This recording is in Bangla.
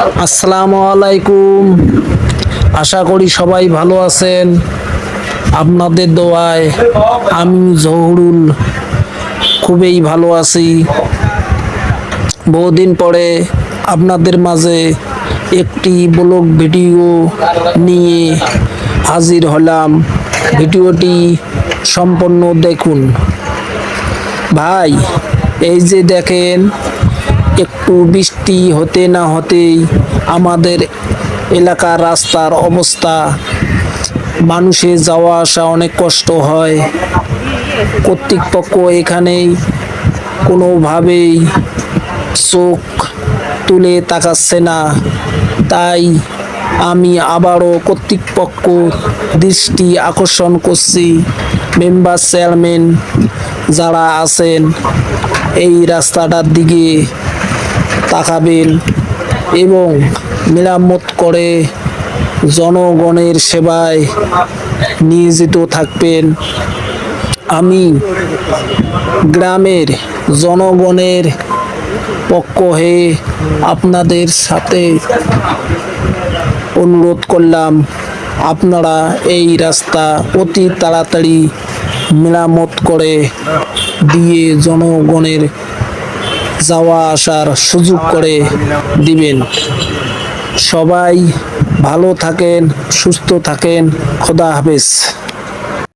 আসসালামু আলাইকুম। আশা করি সবাই ভালো আছেন। আপনাদের দোয়ায় আমি জহুরুল খুবই ভালো আছি। বহুদিন পরে আপনাদের মাঝে একটি ব্লগ ভিডিও নিয়ে হাজির হলাম। ভিডিওটি সম্পন্ন দেখুন। ভাই, এই যে দেখেন একটু বৃষ্টি হতে না হতেই আমাদের এলাকার রাস্তার অবস্থা। মানুষের যাওয়া আসা অনেক কষ্ট হয়। কর্তৃপক্ষ এখানেই কোনোভাবেই চোখ তুলে তাকাচ্ছে না। তাই আমি আবারও কর্তৃপক্ষ দৃষ্টি আকর্ষণ করছি। মেম্বার চেয়ারম্যান যারা আছেন, এই রাস্তাটার দিকে তাকাবেন এবং মেরামত করে জনগণের সেবায় নিয়োজিত থাকবেন। আমি গ্রামের জনগণের পক্ষ হয়ে আপনাদের সাথে অনুরোধ করলাম, আপনারা এই রাস্তা অতি তাড়াতাড়ি মেরামত করে দিয়ে জনগণের যাওয়া আসার সুযোগ করে দিবেন। সবাই ভালো থাকেন সুস্থ থাকেন। খোদা হাফেজ।